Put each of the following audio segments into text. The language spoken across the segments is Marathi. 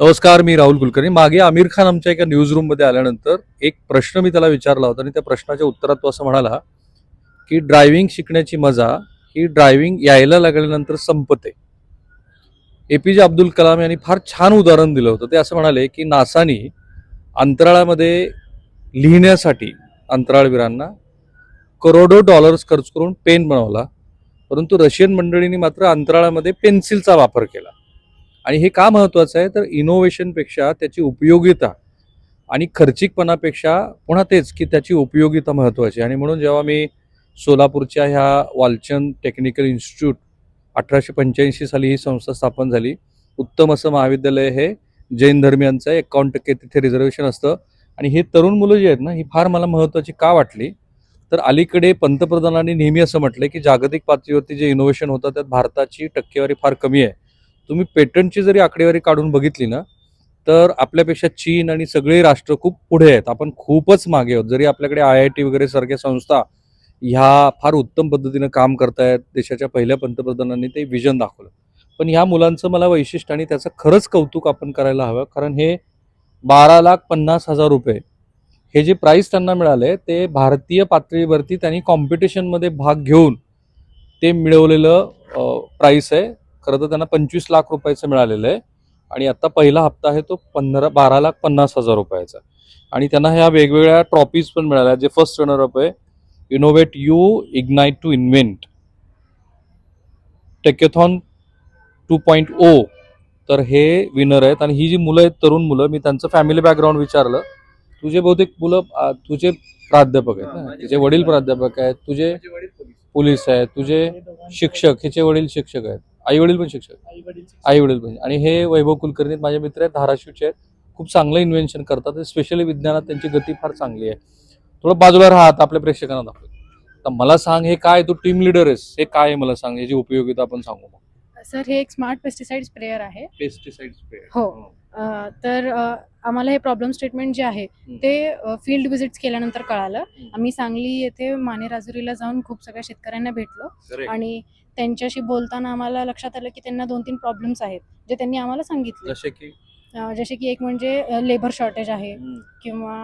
नमस्कार मी राहुल कुलकर्णी. मागे आमिर खान आमच्या एका न्यूज रूममध्ये आल्यानंतर एक प्रश्न मी त्याला विचारला होता आणि त्या प्रश्नाच्या उत्तरात तो असं म्हणाला की ड्रायव्हिंग शिकण्याची मजा ही ड्रायव्हिंग यायला लागल्यानंतर संपते. ए पी जे अब्दुल कलाम यांनी फार छान उदाहरण दिलं होतं. ते असं म्हणाले की नासानी अंतराळामध्ये लिहिण्यासाठी अंतराळवीरांना करोडो डॉलर्स खर्च करून पेन बनवला परंतु रशियन मंडळींनी मात्र अंतराळामध्ये पेन्सिलचा वापर केला. आणि हे का महत्त्वाचं आहे? तर इनोव्हेशनपेक्षा त्याची उपयोगिता आणि खर्चिकपणापेक्षा पुन्हा तेच की त्याची उपयोगिता महत्त्वाची आणि म्हणून जेव्हा मी सोलापूरच्या ह्या वालचंद टेक्निकल इन्स्टिट्यूट अठराशे पंच्याऐंशी साली ही संस्था स्थापन झाली उत्तम असं महाविद्यालय हे जैन धर्मियांचं आहे एकावन्न टक्के तिथे रिझर्वेशन असतं. आणि हे तरुण मुलं जी आहेत ना ही फार मला महत्त्वाची का वाटली? तर अलीकडे पंतप्रधानांनी नेहमी असं म्हटलं की जागतिक पातळीवरती जे इनोव्हेशन होतं त्यात भारताची टक्केवारी फार कमी आहे. तुम्ही पेटंटची जरी आकडेवारी काढून बघितली ना तर आपल्यापेक्षा चीन आणि सगळे राष्ट्र खूप पुढे आहेत. आपण खूपच मागे आहोत. जरी आपल्याकडे आय आय टी वगैरे सारख्या संस्था ह्या फार उत्तम पद्धतीनं काम करतायत देशाच्या पहिल्या पंतप्रधानांनी ते विजन दाखवलं. पण ह्या मुलांचं मला वैशिष्ट्य आणि त्याचं खरंच कौतुक आपण करायला हवं कारण हे बारा लाख पन्नास हजार रुपये हे जे प्राईस त्यांना मिळाले ते भारतीय पातळीवरती त्यांनी कॉम्पिटिशनमध्ये भाग घेऊन ते मिळवलेलं प्राईस आहे. खरं तर त्यांना पंचवीस लाख रुपयाचं मिळालेलं आहे. आणि आता पहिला हप्ता आहे तो पंधरा बारा लाख पन्नास हजार रुपयाचा. आणि त्यांना ह्या वेगवेगळ्या ट्रॉफीज पण मिळाल्या. जे फर्स्ट रनर अप आहे innovate you ignite to invent techathon two point O तर हे विनर आहेत. आणि ही जी मुलं आहेत तरुण मुलं मी त्यांचं फॅमिली बॅकग्राऊंड विचारलं. तुझे बहुतेक मुलं तुझे प्राध्यापक आहेत ना? तुझे वडील प्राध्यापक आहेत तुझे पोलीस. आहेत तुझे शिक्षक हिचे वडील शिक्षक आहेत. आई वडील पण शिक्षक. आई वडील पण. आणि हे वैभव कुलकर्णी माझे मित्र आहेत धाराशिवचे आहेत. खूप चांगलं इन्व्हेन्शन करतात. स्पेशली विज्ञानात त्यांची गती फार चांगली आहे. थोडं बाजूला राहत आपल्या प्रेक्षकांना दाखव तर मला सांग हे काय? तू टीम लिडर आहेस. हे काय मला सांग? याची उपयोगिता आपण सांगू मग. सर हे एक स्मार्ट पेस्टिसाइड स्प्रेअर आहे. पेस्टिसाइड स्प्रे हो. तर आम्हाला हे प्रॉब्लेम स्टेटमेंट जे आहे ते फील्ड व्हिजिट्स केल्यानंतर कळालं. आम्ही सांगली येथे माने राजुरीला जाऊन खूप सगळ्या शेतकऱ्यांना भेटलो. आणि त्यांच्याशी बोलताना आम्हाला लक्षात आलं की त्यांना दोन तीन प्रॉब्लेम्स आहेत जे त्यांनी आम्हाला सांगितले. जसे की? जसे की एक म्हणजे लेबर शॉर्टेज आहे किंवा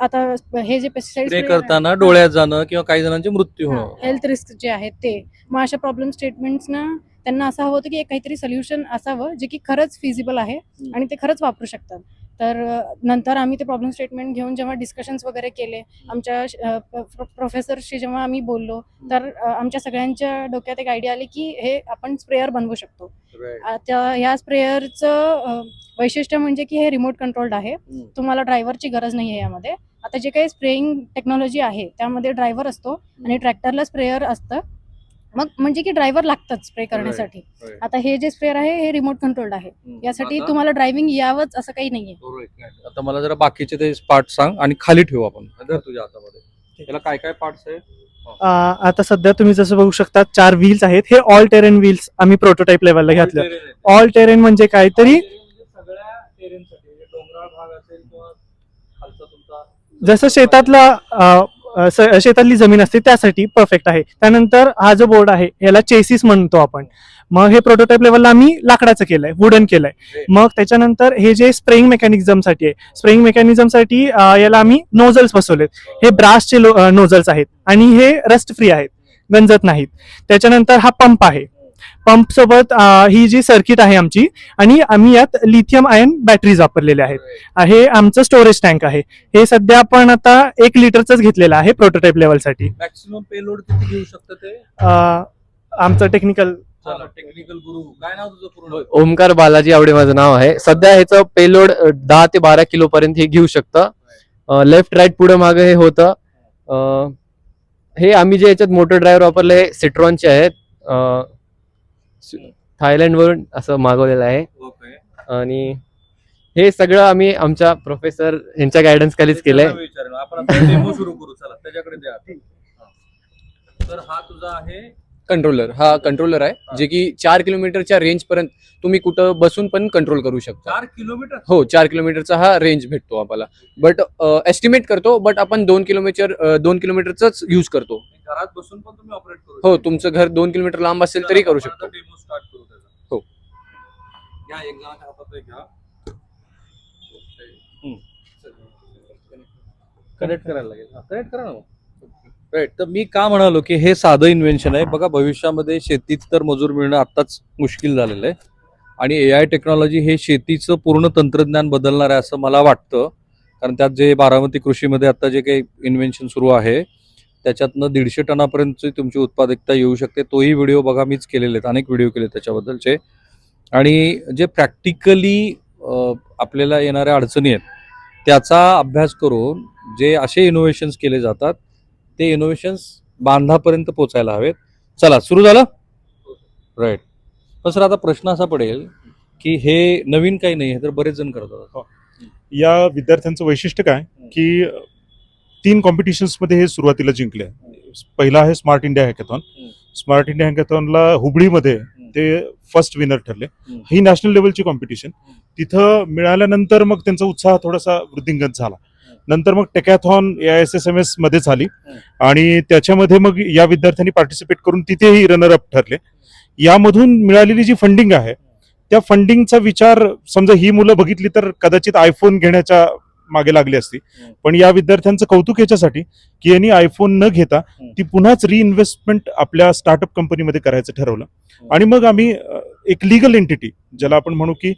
आता हे जे पेस्टिसाइड करताना डोळ्यात जाणं किंवा काही जणांचे मृत्यू होणं. हेल्थ रिस्क जे आहेत ते. मग अशा प्रॉब्लेम स्टेटमेंट्सना त्यांना असं हवं होतं की एक काहीतरी सोल्युशन असावं जे की खरंच फिजिबल आहे. आणि ते खरंच वापरू शकतात. तर नंतर आम्ही ते प्रॉब्लेम स्टेटमेंट घेऊन जेव्हा डिस्कशन्स वगैरे केले आमच्या प्रोफेसरशी जेव्हा आम्ही बोललो तर आमच्या सगळ्यांच्या डोक्यात एक आयडिया आली की हे आपण स्प्रेअर बनवू शकतो. आता ह्या स्प्रेअरचं वैशिष्ट्य म्हणजे की हे रिमोट कंट्रोल्ड आहे. तुम्हाला ड्रायव्हरची गरज नाही आहे यामध्ये. आता जे काही स्प्रेइंग टेक्नॉलॉजी आहे त्यामध्ये ड्रायव्हर असतो आणि ट्रॅक्टरला स्प्रेअर असतं. मग म्हणजे की ड्रायव्हर लागतात स्प्रे करण्यासाठी. Right. आता हे जे स्प्रेअर आहे हे रिमोट कंट्रोल्ड आहे. हम्म. यासाठी आता- तुम्हाला ड्रायव्हिंग यावंच असं काही नाहीये. आता मला जरा बाकीचे ते पार्ट सांग आणि खाली ठेवू आपण. धर तुझ्या हातामध्ये. त्याला काय काय पार्ट्स आहेत अ, आता सध्या तुम्ही जसं बघू शकता चार व्हील्स आहेत. हे ऑल टेरेन व्हील्स आम्ही प्रोटोटाईप लेवलला घेतलं. ऑल टेरेन म्हणजे काय तरी सगळ्या टेरेनसाठी म्हणजे डोंगराळ भाग असेल किंवा खालचा तुमचा जसं शेतातला अ, शेतातली जमीन असते त्यासाठी परफेक्ट आहे. त्यानंतर हा जो बोर्ड आहे याला चेसिस म्हणतो आपण. मग हे प्रोटोटाईप लेवलला आम्ही लाकडाचं केलंय वुडन केलंय. मग त्याच्यानंतर हे जे स्प्रेइंग मेकॅनिझमसाठी आहे स्प्रेइंग मेकॅनिझमसाठी याला आम्ही नोझल्स बसवलेत. हे ब्रासचे नोझल्स आहेत आणि हे रस्ट फ्री आहेत गंजत नाहीत. त्याच्यानंतर हा पंप आहे. पंप सोबत ही जी सर्किट आहे आमची आणि आम्ही यात लिथियम आयन बॅटरीज वापरलेल्या आहेत. हे आमचं स्टोरेज टँक आहे. हे सध्या आपण आता एक लिटरच घेतलेलं आहे प्रोटोटाईप लेवलसाठी मॅक्सिमम पेलोड किती घेऊ शकतं ते? आमचं टेक्निकल टेक्निकल गुरु काय नाव तुझं पूर्ण? ओमकार बालाजी आवडे माझं नाव आहे. सध्या ह्याचं पेलोड दहा ते बारा किलो पर्यंत हे घेऊ शकतं. लेफ्ट राईट पुढे मागे हे होतं. हे आम्ही जे याच्यात मोटर ड्रायव्हर वापरले सिट्रॉनचे आहेत. थायलंड वरून असं मागवलेलं आहे. ओके. आणि हे सगळं आम्ही आमच्या प्रोफेसर यांच्या गायडन्स खालीच केलंय. आपण डेमो सुरू करू. चला त्याच्याकडे द्या. तर हा तुझा आहे कंट्रोलर हा कंट्रोलर आहे जे की चार किलोमीटरच्या रेंज पर्यंत तुम्ही कुठं बसून पण कंट्रोल करू शकता. चार किलोमीटर हो चार किलोमीटरचा हा रेंज भेटतो आपल्याला बट एस्टिमेट करतो बट आपण दोन किलोमीटर दोन किलोमीटरचाच यूज करतो. घरात बसून पण तुम्ही ऑपरेट करू हो तुमचं घर दोन किलोमीटर लांब असेल तरी करू शकतो. डेमो स्टार्ट करू त्याचा. हो. घ्या एक जणाच्या हातात एक घ्या. कनेक्ट करायला लागेल. कनेक्ट करा ना राईट तर मी का म्हणालो की हे साधं इन्व्हेन्शन आहे. बघा भविष्यामध्ये शेतीत तर मजूर मिळणं आत्ताच मुश्किल झालेलं आहे. आणि ए आय टेक्नॉलॉजी हे शेतीचं पूर्ण तंत्रज्ञान बदलणार आहे असं मला वाटतं. कारण त्यात जे बारामती कृषीमध्ये आत्ता जे काही इन्व्हेन्शन सुरू आहे त्याच्यातनं दीडशे टनापर्यंतची तुमची उत्पादकता येऊ शकते. तोही व्हिडिओ बघा मीच केलेले आहेत. अनेक व्हिडिओ केले त्याच्याबद्दलचे. आणि जे प्रॅक्टिकली आपल्याला येणाऱ्या अडचणी आहेत त्याचा अभ्यास करून जे असे इनोव्हेशन्स केले जातात ते इनोव्हेशन्स बांधापर्यंत पोचायला हवेत. चला सुरू झालं? राईट पण सर आता प्रश्न असा पडेल की हे नवीन काही नाही आहे तर बरेच जण करतात हो. या विद्यार्थ्यांचं वैशिष्ट्य काय? की तीन कॉम्पिटिशन्समध्ये हे सुरुवातीला जिंकले पहिला आहे smart India hackathon smart India हॅकेथॉनला हुबळीमध्ये ते फर्स्ट विनर ठरले. ही नॅशनल लेवलची कॉम्पिटिशन तिथं मिळाल्यानंतर मग त्यांचा उत्साह थोडासा वृद्धिंगत झाला. नंतर मग techathon A I S S M एसमध्ये झाली आणि त्याच्यामध्ये मग या विद्यार्थ्यांनी पार्टिसिपेट करून तिथेही रनर अप ठरले. यामधून मिळालेली जी फंडिंग आहे त्या फंडिंगचा विचार समजा ही मुलं बघितली तर कदाचित आयफोन घेण्याच्या मागे लागली असती. पण या विद्यार्थ्यांचं कौतुक याच्यासाठी की यांनी आयफोन न घेता ती पुन्हाच रिइन्व्हेस्टमेंट आपल्या स्टार्टअप कंपनीमध्ये करायचं ठरवलं. आणि मग आम्ही एक लिगल एंटिटी ज्याला आपण म्हणू की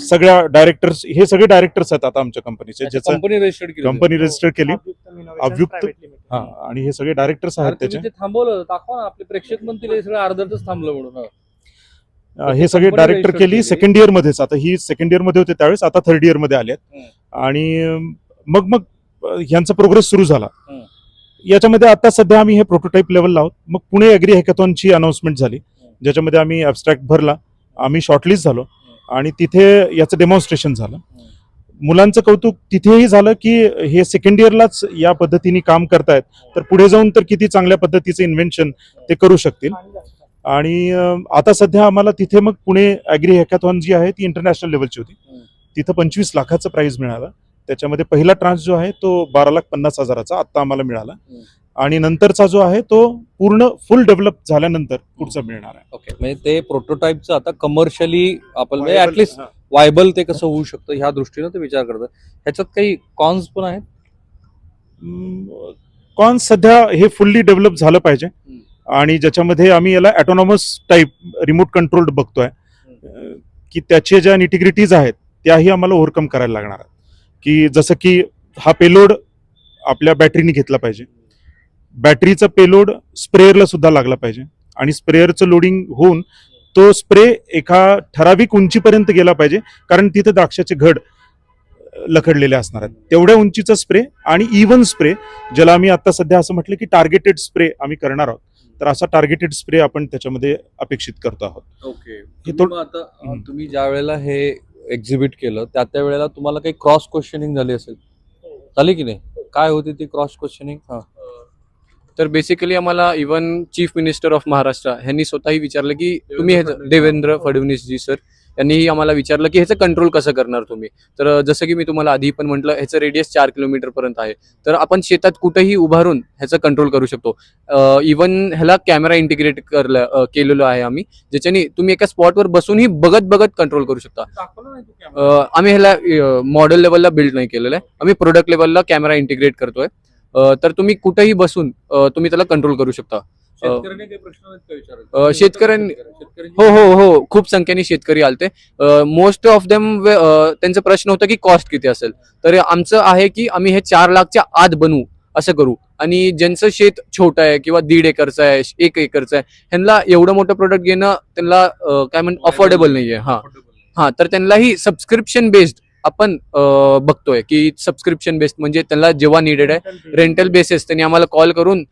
सगळ्या डायरेक्टर्स हे सगळे डायरेक्टर्स आहेत आता आमच्या कंपनीचे ज्याचं कंपनी रजिस्टर्ड केली कंपनी रजिस्टर केली. Private Limited. हा आणि हे सगळे डायरेक्टर्स आहेत त्याचे. थांबवलं दाखवा ना आपले प्रेक्षक म्हणतील हे सगळं थांबलं म्हणून हा. हे सगळे डायरेक्टर केली. सेकंड इयर मध्येच. आता ही सेकंड इयरमध्ये होते त्यावेळेस आता थर्ड इयरमध्ये आले आणि मग मग ह्यांचा प्रोग्रेस सुरू झाला. याच्यामध्ये आता सध्या आम्ही हे प्रोटोटाईप लेवलला आहोत. मग पुणे अॅग्री हॅकॅथॉनची अनाउन्समेंट झाली. ज्याच्यामध्ये आम्ही ॲबस्ट्रॅक्ट भरला आम्ही शॉर्टलिस्ट झालो आणि तिथे याचं डेमॉन्स्ट्रेशन झालं. मुलांचं कौतुक तिथेही झालं की हे सेकंड इयरलाच या पद्धतीने काम करतायत तर पुढे जाऊन तर किती चांगल्या पद्धतीचं इन्व्हेन्शन ते करू शकतील. आणि आता सध्या आम्हाला तिथे मग पुणे अॅग्री हॅकॅथॉन जी आहे ती इंटरनॅशनल लेवलची होती. तिथं पंचवीस लाखाचं प्राइज मिळालं. त्याच्यामध्ये पहिला ट्रान्स जो आहे तो बारा लाख पन्नास हजाराचा आत्ता आम्हाला मिळाला. आणि नंतरचा जो आहे तो पूर्ण फुल डेव्हलप झाल्यानंतर पुढचा मिळणार आहे. ओके म्हणजे ते प्रोटोटाईपचं आता कमर्शियली आपण म्हणजे ऍटलिस्ट हा. वायबल ते कसं होऊ शकतं ह्या दृष्टीनं ते विचार करतात. ह्याच्यात काही कॉन्स पण आहेत? कॉन्स सध्या हे फुल्ली डेव्हलप झालं पाहिजे. आणि ज्याच्यामध्ये आम्ही याला ॲटोनॉमस टाईप रिमोट कंट्रोल्ड बघतोय. की त्याचे ज्या निटिग्रिटीज आहेत त्याही आम्हाला ओव्हरकम करायला लागणार आहेत. की जसं की हा पेलोड आपल्या बॅटरीने घेतला पाहिजे. बॅटरीचा पेलोड स्प्रेअरला सुद्धा लागला पाहिजे. आणि स्प्रेअरचं लोडिंग होऊन तो स्प्रे एका ठराविक उंचीपर्यंत गेला पाहिजे कारण तिथे द्राक्षाचे घड लखडलेले असणार आहेत. तेवढ्या उंचीचा स्प्रे आणि इव्हन स्प्रे ज्याला आम्ही आता सध्या असं म्हटलं की टार्गेटेड स्प्रे आम्ही करणार आहोत. तर असा टार्गेटेड स्प्रे आपण त्याच्यामध्ये अपेक्षित करतो आहोत. ओके. आता. तुम्ही ज्या वेळेला हे एक्झिबिट केलं त्या त्या वेळेला तुम्हाला काही क्रॉस क्वेश्चनिंग झाली असेल? झाली की नाही? काय होती ती क्रॉस क्वेश्चनिंग हा. तर बेसिकली आम्हाला even chief minister of Maharashtra यांनी स्वतःही विचारलं की तुम्ही ह्याचं. देवेंद्र फडणवीस. जी सर यांनीही आम्हाला विचारलं की ह्याचं कंट्रोल कसं करणार तुम्ही? तर जसं की मी तुम्हाला आधी पण म्हटलं ह्याचं रेडियस चार किलोमीटर पर्यंत आहे. तर आपण शेतात कुठेही उभारून ह्याचं कंट्रोल करू शकतो. इवन ह्याला कॅमेरा इंटिग्रेट करलं केलेलं आहे आम्ही. ज्याच्याने तुम्ही एका स्पॉटवर बसूनही बघत बघत कंट्रोल करू शकता. आम्ही ह्याला मॉडेल लेवलला बिल्ड नाही केलेलं आहे. आम्ही प्रोडक्ट लेवलला कॅमेरा इंटिग्रेट करतोय. तर तुम्ही कुठेही बसून तुम्ही त्याला कंट्रोल करू शकता. शेतकऱ्यांनी हो हो हो. खूप संख्येने शेतकरी आलते. मोस्ट ऑफ देम त्यांचा प्रश्न होता की कॉस्ट किती असेल. तर आमचं आहे की आम्ही हे चार लाखच्या आत बनवू असं करू. आणि ज्यांचं शेत छोटं आहे किंवा दीड एकरचं आहे एक एकरचं आहे ह्यांना एवढं मोठं प्रोडक्ट घेणं त्यांना काय म्हणतात अफोर्डेबल नाहीये. हा. हा तर त्यांनाही सबस्क्रिप्शन बेस्ड आपण बघतोय की सबस्क्रिप्शन बेस्ड म्हणजे त्यांना जेव्हा निडेड आहे रेंटल बेसिस त्यांनी आम्हाला कॉल करून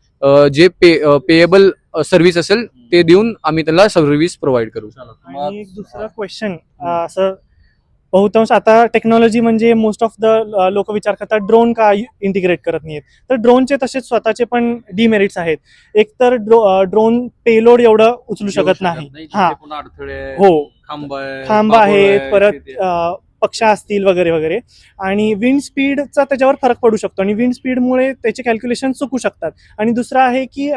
जे पे पेएबल सर्व्हिस असेल ते देऊन आम्ही त्यांना सर्व्हिस प्रोव्हाइड करू. आणि दुसरा क्वेश्चन असं बहुतांश आता टेक्नॉलॉजी म्हणजे मोस्ट ऑफ द लोक विचार करतात ड्रोन का इंटिग्रेट करत नाहीत तर ड्रोनचे तसेच स्वतःचे पण डिमेरिट्स आहेत. एक तर ड्रोन पेलोड एवढं उचलू शकत नाही. हा. हो. खांब आहे खांब बाबूळ आहेत आहे, परत पक्ष असतील वगैरे वगैरे. आणि विंड स्पीडचा त्याच्यावर फरक पडू शकतो. आणि विंड स्पीडमुळे त्याचे कॅल्क्युलेशन चुकू शकतात. आणि दुसरं आहे की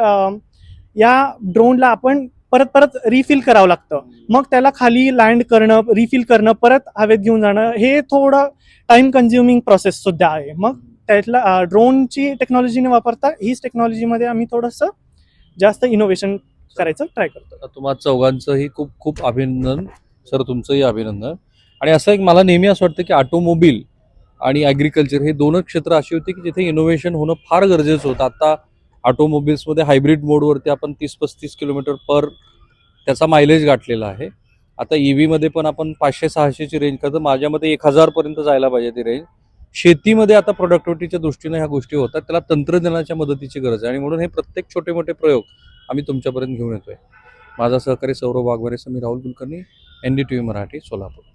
या ड्रोनला आपण परत परत रिफिल करावं लागतं. मग त्याला खाली लँड करणं रिफिल करणं परत हवेत घेऊन जाणं हे थोडं टाइम कन्झ्युमिंग प्रोसेस सुद्धा आहे. मग त्यातला ड्रोनची टेक्नॉलॉजीने वापरता हीच टेक्नॉलॉजीमध्ये आम्ही थोडंसं जास्त इनोव्हेशन करायचं ट्राय करतो. तुम्हाला तुम्हा चौघांचंही खूप खूप अभिनंदन. सर तुमचंही अभिनंदन. आणि असं एक मला नेहमी असं वाटतं की ऑटोमोबाईल आणि ॲग्रिकल्चर हे दोनच क्षेत्र अशी होती की जिथे इनोव्हेशन होणं फार गरजेचं होतं. आता ऑटोमोबिल्समध्ये हायब्रिड मोडवरती आपण तीस पस्तीस किलोमीटर पर त्याचा मायलेज गाठलेला आहे. आता ई व्हीमध्ये पण आपण पाचशे सहाशेची रेंज करतो. माझ्यामध्ये एक हजारपर्यंत जायला पाहिजे ती रेंज शेतीमध्ये आता प्रोडक्टिव्हिटीच्या दृष्टीने ह्या गोष्टी होतात. त्याला तंत्रज्ञानाच्या मदतीची गरज आहे. आणि म्हणून हे प्रत्येक छोटे मोठे प्रयोग आम्ही तुमच्यापर्यंत घेऊन येतोय. माझा सहकारी Saurabh Waghware Samir Rahul Kulkarni N D T V Marathi Solapur.